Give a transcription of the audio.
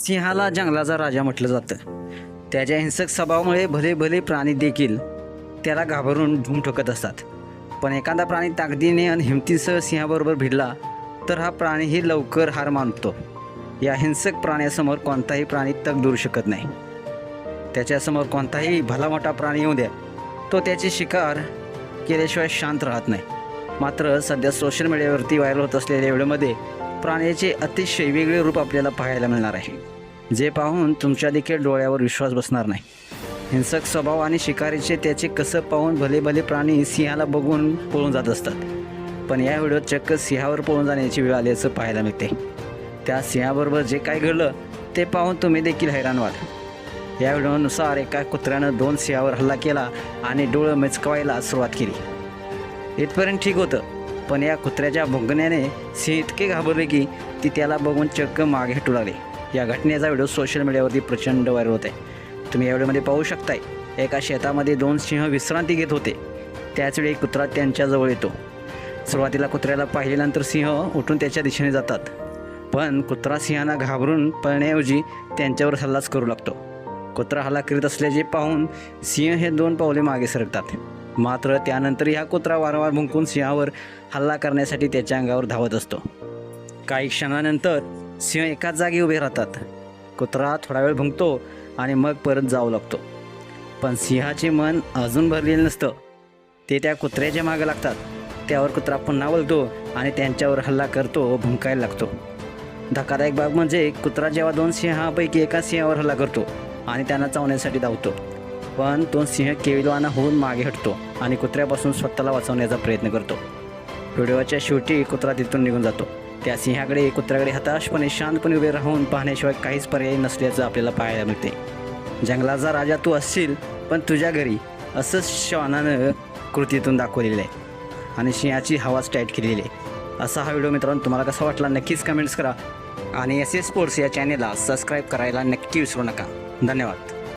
सिंहाला जंगलाचा राजा म्हटलं जातं. त्याच्या हिंसक स्वभावामुळे भले भले प्राणी देखील त्याला घाबरून धूम ठोकत असतात. पण एखादा प्राणी ताकदीने आणि हिमतीसह सिंहाबरोबर भिडला तर हा प्राणीही लवकर हार मानतो. या हिंसक प्राण्यासमोर कोणताही प्राणी तग दुरू शकत नाही. त्याच्यासमोर कोणताही भला मोठा प्राणी येऊ द्या. तो त्याची शिकार केल्याशिवाय शांत राहत नाही. मात्र सध्या सोशल मीडियावरती व्हायरल होत असलेल्या व्हिडिओमध्ये प्राण्याचे अतिशय वेगळे रूप आपल्याला पाहायला मिळणार आहे. जे पाहून तुमच्या देखील डोळ्यावर विश्वास बसणार नाही. हिंसक स्वभाव आणि शिकारीचे त्याचे कसं पाहून भले भले प्राणी सिंहाला बघून पळून जात असतात. पण या व्हिडिओत चक्क सिंहावर पळून जाण्याची वेळ आल्याचं पाहायला मिळते. त्या सिंहाबरोबर जे काय घडलं ते पाहून तुम्ही देखील हैराण व्हाल. या व्हिडिओनुसार एका कुत्र्यानं दोन सिंहावर हल्ला केला आणि डोळं मिचकवायला सुरुवात केली. इथपर्यंत ठीक होतं. पण या कुत्र्याच्या भुंकण्याने सिंह इतके घाबरले की ती त्याला बघून चक्क मागे हटू लागले. या घटनेचा व्हिडिओ सोशल मीडियावरती प्रचंड व्हायरल होत आहे तुम्ही या व्हिडिओमध्ये पाहू शकताय एका शेतामध्ये दोन सिंह विश्रांती घेत होते. त्याचवेळी कुत्रा त्यांच्याजवळ येतो. सुरुवातीला कुत्र्याला पाहिल्यानंतर सिंह उठून त्याच्या दिशेने जातात. पण कुत्रा सिंहांना घाबरून पळण्याऐवजी त्यांच्यावर हल्लाच करू लागतो. कुत्रा हल्ला करीत असल्याचे पाहून सिंह हे दोन पावले मागे सरकतात. मात्र त्यानंतर हा कुत्रा वारंवार भुंकून सिंहावर हल्ला करण्यासाठी त्याच्या अंगावर धावत असतो. काही क्षणानंतर सिंह एकाच जागी उभे राहतात. कुत्रा थोडा वेळ भुंकतो आणि मग परत जाऊ लागतो. पण सिंहाचे मन अजून भरलेलं नसतं. ते त्या कुत्र्याच्या मागे लागतात. त्यावर कुत्रा पुन्हा बोलतो आणि त्यांच्यावर हल्ला करतो व भुंकायला लागतो. धक्कादायक बाब म्हणजे कुत्रा जेव्हा दोन सिंहापैकी एका सिंहावर हल्ला करतो आणि त्यांना चावण्यासाठी धावतो. पण तो सिंह केविलवाना होऊन मागे हटतो आणि कुत्र्यापासून स्वतःला वाचवण्याचा प्रयत्न करतो. व्हिडिओच्या शेवटी कुत्रा तिथून निघून जातो. त्या सिंहाकडे कुत्र्याकडे हताशपणे शांतपणे उभे राहून पाहण्याशिवाय काहीच पर्याय नसल्याचं आपल्याला पाहायला मिळते. जंगलाचा राजा तू असशील पण तुझ्या घरी असंच श्वानानं कृतीतून दाखवलेलं आहे. आणि सिंहाची हवाच टाईट केलेली आहे. असा हा व्हिडिओ मित्रांनो तुम्हाला कसा वाटला नक्कीच कमेंट्स करा. आणि एस एस स्पोर्ट्स या चॅनेलला सबस्क्राईब करायला नक्की विसरू नका. धन्यवाद.